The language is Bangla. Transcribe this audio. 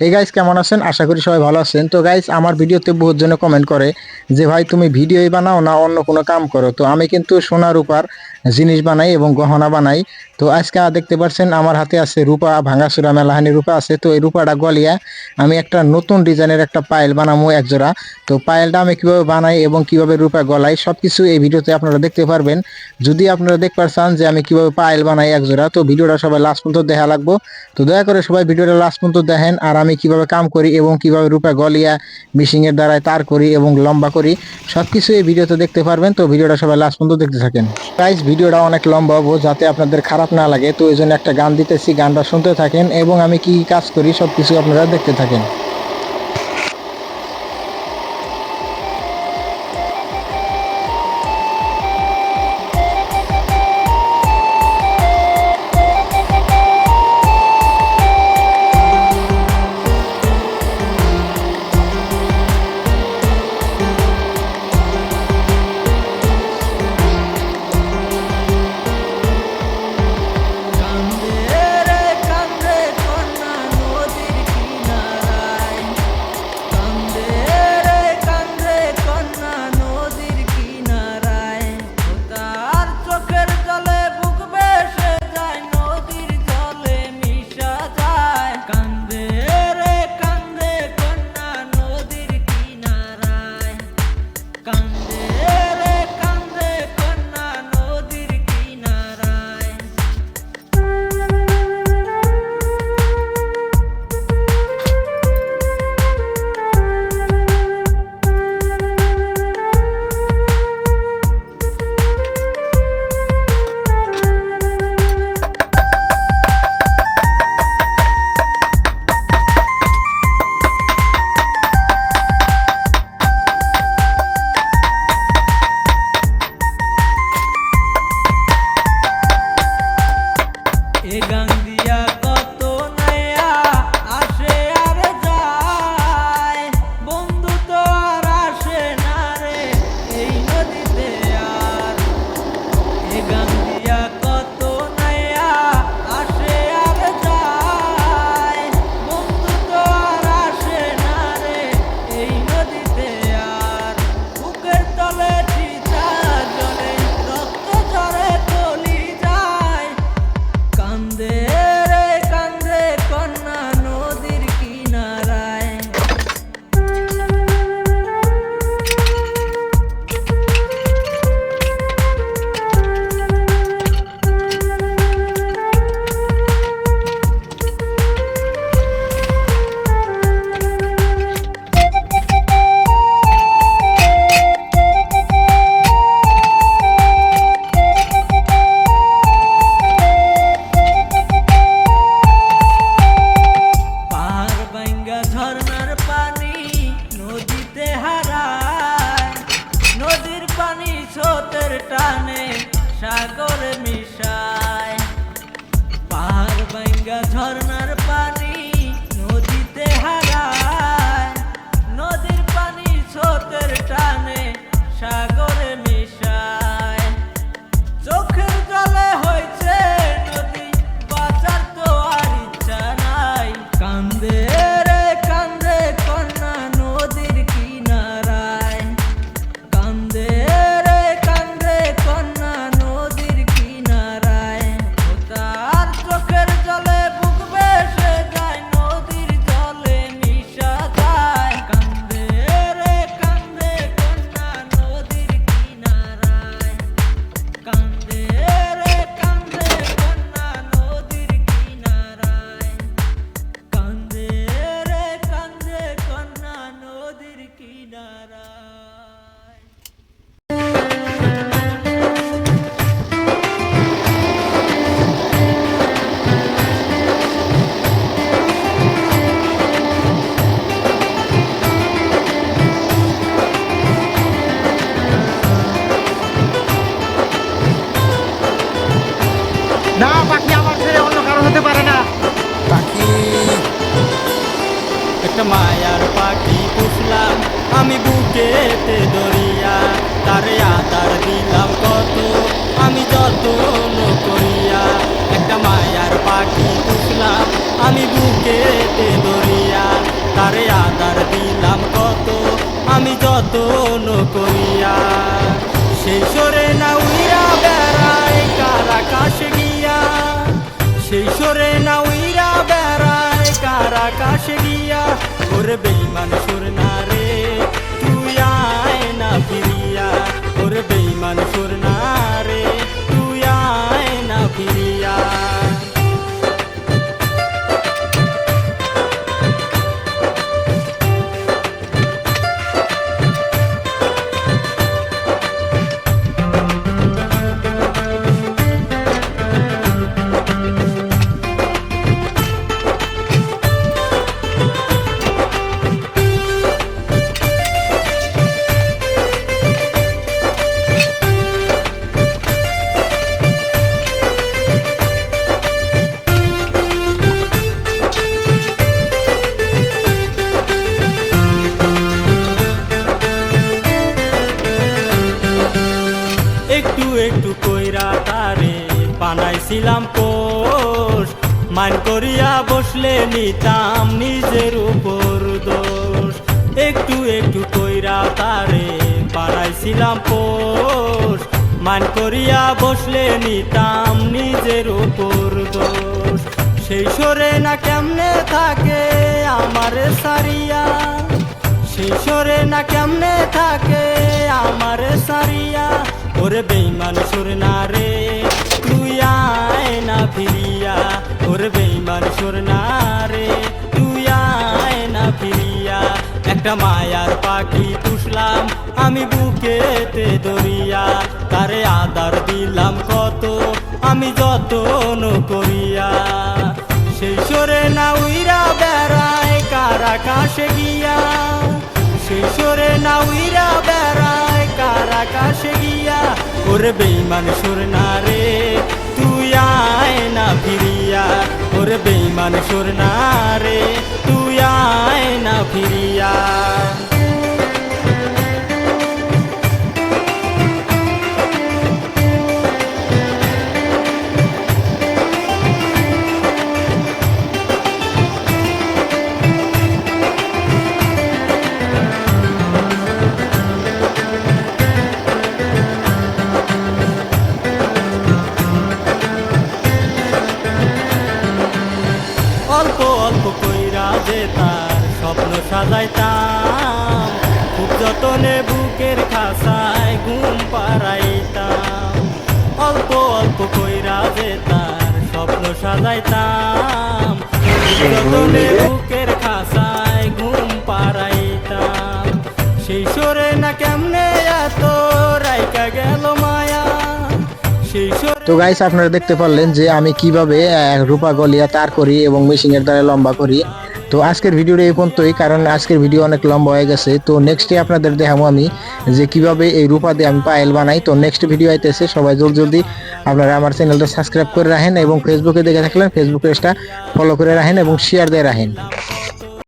হে গাইস কেমন আছেন? আশা করি সবাই ভালো আছেন। তো গাইস আমার ভিডিওতে বহুত জনে কমেন্ট করে যে, ভাই, তুমি ভিডিওই বানাও না, অন্য কোনো কাম করো? তো আমি কিন্তু সোনা রূপার জিনিস বানাই এবং গহনা বানাই। তো আজকে দেখতে পাচ্ছেন আমার হাতে আছে রূপা, ভাঙাচুরা মেলাহানি রূপা আছে। তো এই রূপাটা গলিয়া আমি একটা নতুন ডিজাইনের একটা পায়েল বানাবো একজোড়া। তো পায়েলটা আমি কীভাবে বানাই এবং কীভাবে রূপা গলাই সব কিছু এই ভিডিওতে আপনারা দেখতে পারবেন। যদি আপনারা দেখতে চান যে আমি কীভাবে পায়েল বানাই একজোড়া, তো ভিডিওটা সবাই লাস্ট পর্যন্ত দেখা লাগবো। তো দয়া করে সবাই ভিডিওটা লাস্ট পর্যন্ত দেখেন আর আমি কীভাবে কাম করি এবং কীভাবে রূপা গলিয়া মিশিং এর দ্বারায় তার করি এবং লম্বা করি, সবকিছু এই ভিডিওতে দেখতে পারবেন। তো ভিডিওটা সবাই লাস্ট পর্যন্ত দেখতে থাকেন। গাইস ভিডিওটা অনেক লম্বা হব, যাতে আপনাদের খারাপ না লাগে। তো এই জন্য একটা গান দিতেছি, গানটা শুনতে থাকেন এবং আমি কি কাজ করি সবকিছু আপনারা দেখতে থাকেন। পাহাড় ভাঙ্গা মায়ার পাখি পুষলাম, আমি বুকেতে দরিয়া তারে আদার দিলাম কত, আমি যত করিয়া। একটা মায়ার পাখি পুষলাম, আমি বুকেতে দরিয়া তারে আদার দিলাম কত, আমি যত করিয়া। সেই সরে না উইয়া বেড়ায় কার আকাশ গিয়া, সেই সরে না উইয়া বেড়ায় কার আকাশ গিয়া। ওরে বেইমান সুর না একটু একটু কইরা তারে বানাইছিলাম পোষ। মান করিয়া বসলে নিতাম নিজের উপর দোষ। একটু একটু কইরা তারে বানাইছিলাম পোষ। মান করিয়া বসলে নিতাম নিজের উপর দোষ। সেই সরে না কেমনে থাকে আমারে সারিয়া? সেই সরে না কেমনে থাকে আমার সারিয়া? ওরে বেইমান সুর না রে, তুই আয় না ফিরিয়া। ওরে বেইমান সুর না রে, তুই আয় না ফিরিয়া। একটা মায়ার পাখি পুষলাম আমি বুকেতে দরিয়া তারে আদার দিলাম কত, আমি যতন করিয়া। সেই সরে না উইরা বেড়ায় কার আকাশে গিয়া। সেই সরে না উইরা বেড়ায় কার আকাশে গিয়া ওরে বেইমান সুর না রে। তুই আয় না ফিরিয়া, ওরে বেইমান সুর না তুই আয় না ফিরিয়া। স্বপ্ন সাজাইতাম, খুব যতনে বুকের খাসায় ঘুম পাড়াইতাম। অল্প অল্প কইরা যে তার স্বপ্ন সাজাইতাম যতনে বুকের খাসায় ঘুম পাড়াইতাম। সেই সরে না কেমনে এত রাইকা গেল মায়া তো গাইস আপনারা দেখতে পারলেন যে আমি কীভাবে রূপা গলিয়া তার করি এবং মেশিনের দ্বারা লম্বা করি। তো আজকের ভিডিওটা এই পর্যন্তই, কারণ আজকের ভিডিও অনেক লম্বা হয়ে গেছে। তো নেক্সটে আপনাদের দেখাবো আমি যে কীভাবে এই রূপা দিয়ে আমি পায়েল বানাই। তো নেক্সট ভিডিও আইতেছে, সবাই জোর জলদি আপনারা আমার চ্যানেলটা সাবস্ক্রাইব করে রাখেন এবং ফেসবুকে দেখে থাকলেন ফেসবুক পেজটা ফলো করে রাখেন এবং শেয়ার দিয়ে রাখেন।